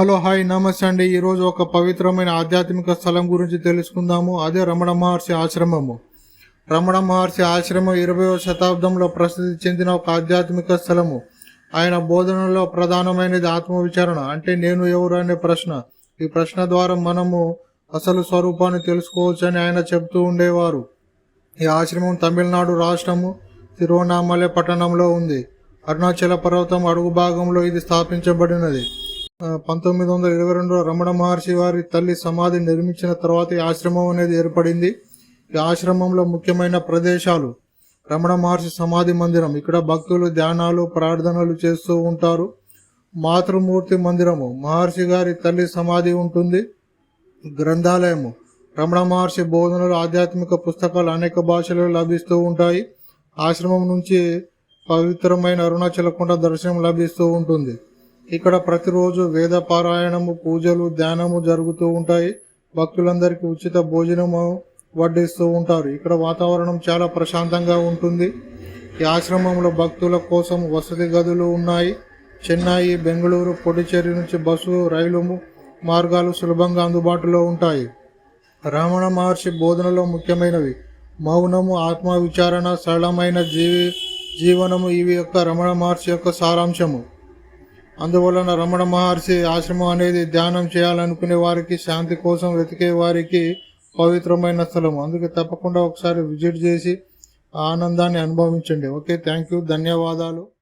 Hello hi నమస్తే అండి. ఈరోజు ఒక పవిత్రమైన ఆధ్యాత్మిక స్థలం గురించి తెలుసుకుందాము. అదే రమణ మహర్షి ఆశ్రమము. రమణ మహర్షి ఆశ్రమం ఇరవయో శతాబ్దంలో ప్రసిద్ధి చెందిన ఒక ఆధ్యాత్మిక స్థలము. ఆయన బోధనలో ప్రధానమైనది ఆత్మవిచారణ. అంటే నేను ఎవరు అనే ప్రశ్న. ఈ ప్రశ్న ద్వారా మనము అసలు స్వరూపాన్ని తెలుసుకోవచ్చని ఆయన చెబుతూ ఉండేవారు. ఈ ఆశ్రమం తమిళనాడు రాష్ట్రము తిరువణామలై పట్టణంలో ఉంది. అరుణాచల పర్వతం అడుగు భాగంలో ఇది స్థాపించబడినది. పంతొమ్మిది వందల ఇరవై రెండులో రమణ మహర్షి వారి తల్లి సమాధి నిర్మించిన తర్వాత ఈ ఆశ్రమం అనేది ఏర్పడింది. ఈ ఆశ్రమంలో ముఖ్యమైన ప్రదేశాలు రమణ మహర్షి సమాధి మందిరం. ఇక్కడ భక్తులు ధ్యానాలు ప్రార్థనలు చేస్తూ ఉంటారు. మాతృమూర్తి మందిరము. మహర్షి గారి తల్లి సమాధి ఉంటుంది. గ్రంథాలయము. రమణ మహర్షి బోధనలు ఆధ్యాత్మిక పుస్తకాలు అనేక భాషలలో లభిస్తూ ఉంటాయి. ఆశ్రమం నుంచి పవిత్రమైన అరుణాచల కొండ దర్శనం లభిస్తూ ఉంటుంది. ఇక్కడ ప్రతిరోజు వేద పారాయణము పూజలు ధ్యానము జరుగుతూ ఉంటాయి. భక్తులందరికీ ఉచిత భోజనము వడ్డిస్తూ ఉంటారు. ఇక్కడ వాతావరణం చాలా ప్రశాంతంగా ఉంటుంది. ఈ ఆశ్రమంలో భక్తుల కోసం వసతి గదులు ఉన్నాయి. చెన్నై బెంగళూరు పొడిచేరి నుంచి బస్సు రైలు మార్గాలు సులభంగా అందుబాటులో ఉంటాయి. రమణ మహర్షి బోధనలో ముఖ్యమైనవి. మౌనము ఆత్మ విచారణ సరళమైన జీవి జీవనము ఇవి యొక్క రమణ మహర్షి యొక్క సారాంశము. అందువలన రమణ మహర్షి ఆశ్రమం అనేది ధ్యానం చేయాలనుకునే వారికి శాంతి కోసం వెతికే వారికి పవిత్రమైన స్థలం అందుకే తప్పకుండా ఒకసారి విజిట్ చేసి ఆ ఆనందాన్ని అనుభవించండి. ఓకే థ్యాంక్ యూ ధన్యవాదాలు.